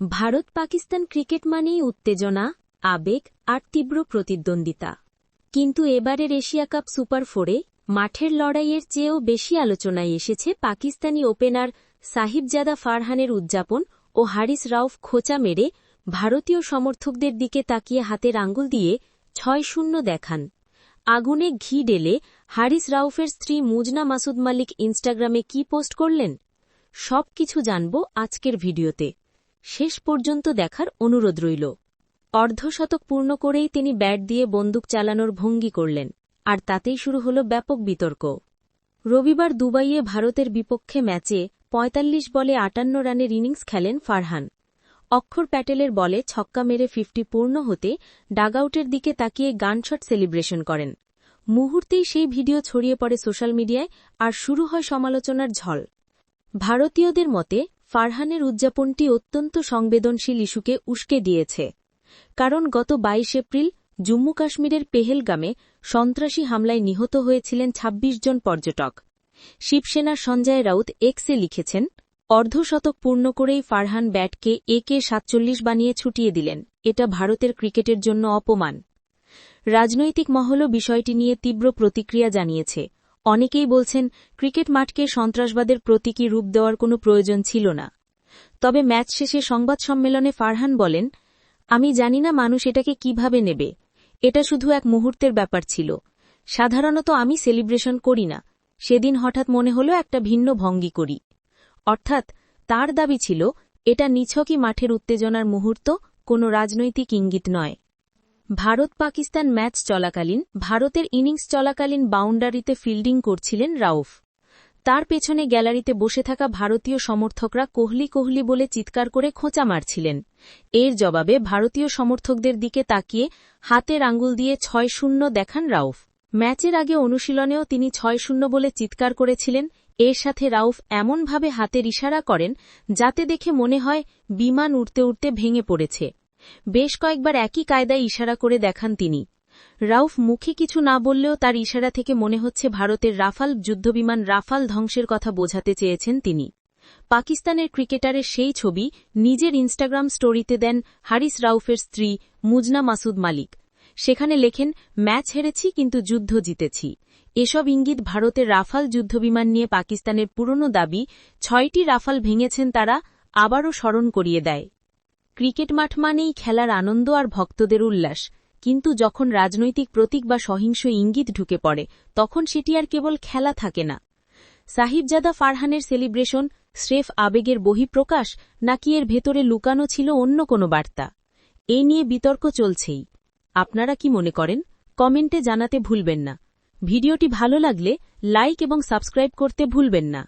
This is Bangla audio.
ভারত পাকিস্তান ক্রিকেট মানেই উত্তেজনা, আবেগ আর তীব্র প্রতিদ্বন্দ্বিতা। কিন্তু এবারের এশিয়া কাপ সুপার ফোরে মাঠের লড়াইয়ের চেয়েও বেশি আলোচনায় এসেছে পাকিস্তানি ওপেনার সাহিবজাদা ফারহানের উদযাপন ও হারিস রাউফ খোঁচা মেরে ভারতীয় সমর্থকদের দিকে তাকিয়ে হাতের আঙ্গুল দিয়ে ছয় শূন্য দেখান। আগুনে ঘি ডেলে হারিস রাউফের স্ত্রী মুজনা মাসুদ মালিক ইনস্টাগ্রামে কি পোস্ট করলেন? সব কিছু জানব আজকের ভিডিওতে। শেষ পর্যন্ত দেখার অনুরোধ রইল। অর্ধশতক পূর্ণ করেই তিনি ব্যাট দিয়ে বন্দুক চালানোর ভঙ্গি করলেন, আর তাতেই শুরু হল ব্যাপক বিতর্ক। রবিবার দুবাইয়ে ভারতের বিপক্ষে ম্যাচে ৪৫ বলে আটান্ন রানের ইনিংস খেলেন ফারহান। অক্ষর প্যাটেলের বলে ছক্কা মেরে ফিফটি পূর্ণ হতে ডাগআউটের দিকে তাকিয়ে গানশট সেলিব্রেশন করেন। মুহূর্তেই সেই ভিডিও ছড়িয়ে পড়ে সোশ্যাল মিডিয়ায়, আর শুরু হয় সমালোচনার ঝল ভারতীয়দের মতে ফারহানের উদযাপনটি অত্যন্ত সংবেদনশীল ইস্যুকে উস্কে দিয়েছে। কারণ গত ২২ এপ্রিল জম্মু কাশ্মীরের পেহেলগামে সন্ত্রাসী হামলায় নিহত হয়েছিলেন ২৬ জন পর্যটক। শিবসেনার সঞ্জয় রাউত এক্সে লিখেছেন, অর্ধশতক পূর্ণ করেই ফারহান ব্যাটকে একে সাতচল্লিশ বানিয়ে ছুটিয়ে দিলেন। এটা ভারতের ক্রিকেটের জন্য অপমান। রাজনৈতিক মহলও বিষয়টি নিয়ে তীব্র প্রতিক্রিয়া জানিয়েছে। অনেকেই বলছেন, ক্রিকেট মাঠকে সন্ত্রাসবাদের প্রতীকী রূপ দেওয়ার কোনো প্রয়োজন ছিল না। তবে ম্যাচ শেষে সংবাদ সম্মেলনে ফারহান বলেন, আমি জানি না মানুষ এটাকে কীভাবে নেবে। এটা শুধু এক মুহূর্তের ব্যাপার ছিল। সাধারণত আমি সেলিব্রেশন করি না। সেদিন হঠাৎ মনে হলো একটা ভিন্ন ভঙ্গি করি। অর্থাৎ, তার দাবি ছিল, এটা নিছকই মাঠের উত্তেজনার মুহূর্ত, কোনো রাজনৈতিক ইঙ্গিত নয়। ভারত পাকিস্তান ম্যাচ চলাকালীন ভারতের ইনিংস চলাকালীন বাউন্ডারিতে ফিল্ডিং করছিলেন রাউফ। তার পেছনে গ্যালারিতে বসে থাকা ভারতীয় সমর্থকরা কোহলি কোহলি বলে চিৎকার করে খোঁচা মারছিলেন। এর জবাবে ভারতীয় সমর্থকদের দিকে তাকিয়ে হাতের আঙ্গুল দিয়ে ছয় শূন্য দেখান রাউফ। ম্যাচের আগে অনুশীলনেও তিনি ছয় শূন্য বলে চিৎকার করেছিলেন। এর সাথে রাউফ এমনভাবে হাতের ইশারা করেন যাতে দেখে মনে হয় বিমান উড়তে উড়তে ভেঙে পড়েছে। বেশ কয়েকবার একই কায়দায় ইশারা করে দেখান তিনি। রাউফ মুখে কিছু না বললেও তার ইশারা থেকে মনে হচ্ছে ভারতের রাফাল যুদ্ধবিমান রাফাল ধ্বংসের কথা বোঝাতে চেয়েছেন তিনি। পাকিস্তানের ক্রিকেটারের সেই ছবি নিজের ইনস্টাগ্রাম স্টোরিতে দেন হারিস রাউফের স্ত্রী মুজনা মাসুদ মালিক। সেখানে লেখেন, ম্যাচ হেরেছি কিন্তু যুদ্ধ জিতেছি। এসব ইঙ্গিত ভারতের রাফাল যুদ্ধবিমান নিয়ে পাকিস্তানের পুরনো দাবি, ছয়টি রাফাল ভেঙেছেন তারা, আবারও স্মরণ করিয়ে দেয়। ক্রিকেট মাঠ মানেই খেলার আনন্দ আর ভক্তদের উল্লাস। কিন্তু যখন রাজনৈতিক প্রতীক বা সহিংস ইঙ্গিত ঢুকে পড়ে, তখন সেটি আর কেবল খেলা থাকে না। সাহিবজাদা ফারহানের সেলিব্রেশন, স্রেফ আবেগের বহিঃপ্রকাশ, নাকি এর ভেতরে লুকানো ছিল অন্য কোনো বার্তা? এ নিয়ে বিতর্ক চলছেই। আপনারা কি মনে করেন? কমেন্টে জানাতে ভুলবেন না। ভিডিওটি ভালো লাগলে লাইক এবং সাবস্ক্রাইব করতে ভুলবেন না।